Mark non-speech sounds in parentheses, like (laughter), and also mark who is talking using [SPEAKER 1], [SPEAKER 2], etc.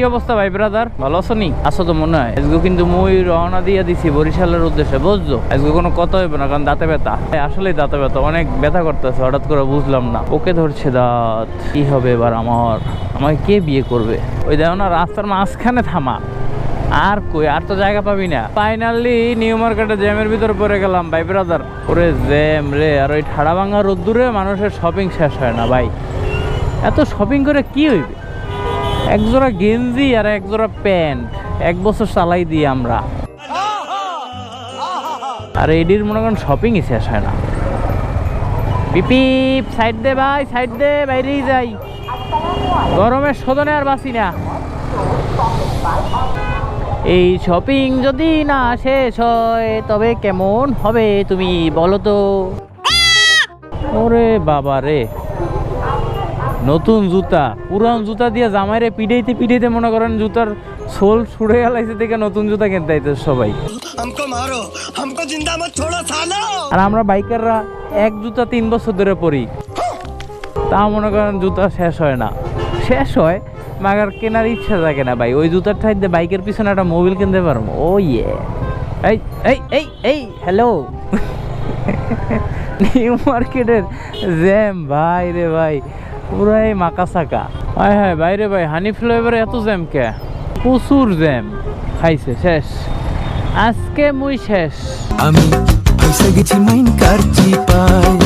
[SPEAKER 1] কি অবস্থা ভাই ব্রাদার ভালো আছো নি? আছো তো মনে হয়। আজকে কিন্তু মই রওনা দিয়ে দিছি বরিশালের উদ্দেশ্যে, বুঝছ? আজকে কোনো কথা হইবে না, কারণ দাঁতে ব্যথা। আসলেই দাঁতে ব্যথা, অনেক ব্যথা করতেছে, হঠাৎ করে বুঝলাম না। ওকে ধরছে দাঁত। কি হবে এবার আমার? আমাকে কে বিয়ে করবে? ওই দেখো না, রাস্তার মাঝখানে থামা। আর কই, আর তো জায়গা পাবি না। ফাইনালি নিউ মার্কেটে জ্যামের ভিতরে পড়ে গেলাম, ভাই ব্রাদার ওরে জ্যাম রে, আর ওই ঠাড়া ভাঙা রোদ্দুরে মানুষের শপিং শেষ হয় না, ভাই। এত শপিং করে কি হইবে? এক জোড়া গেঞ্জি আর এক জোড়া প্যান্ট। এক বছর চালাই দিই আমরা। আর এডির মনে করেন শপিংই শেষ হয় না। বিপি সাইড দে ভাই সাইড দে, বাইরেই যাই। গরমের শোধনে আর বাসি না। এই শপিং যদি না শেষ হয়, তবে কেমন হবে তুমি বলো তো? ওরে বাবা রে। নতুন জুতা পুরান জুতা দিয়ে জামাইরে পিড়াইতে পিড়াইতে মনে করেন জুতার সোল ছুড়ে গেলাইছে থেকে নতুন জুতা কিনতে আইতে সবাই। আর আমরা বাইকাররা এক জুতা তিন বছর ধরে পরি। তা মনে করেন জুতা শেষ হয় না। শেষ হয় মাগার কেনার ইচ্ছা থাকে না ভাই। ওই জুতার ঠাইতে বাইকের পিছনে একটা মোবিল কিনতে পারব। ও ইয়ে। এই এই এই এই হ্যালো। (laughs) নিউ মার্কেটের জ্যাম ভাই রে ভাই। পুরাই মাকা সাকা হায় হায় বাইরে ভাই হানি ফ্লেভারে এত জ্যাম কে? প্রচুর জ্যাম। খাইছে, শেষ। আজকে মুই শেষ।
[SPEAKER 2] আমি গেছি মাইন কার চিপায়